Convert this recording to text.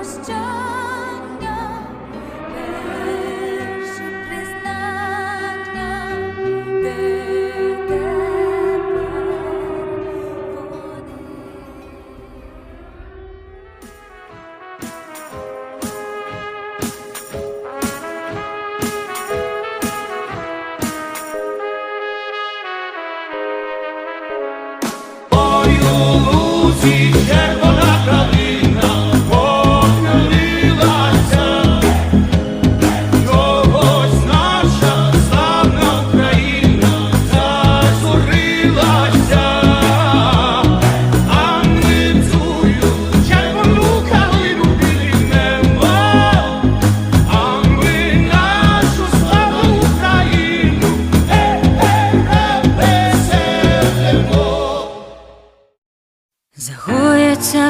прощання, перші признання, де тепер вони. Ой, у лузі, червона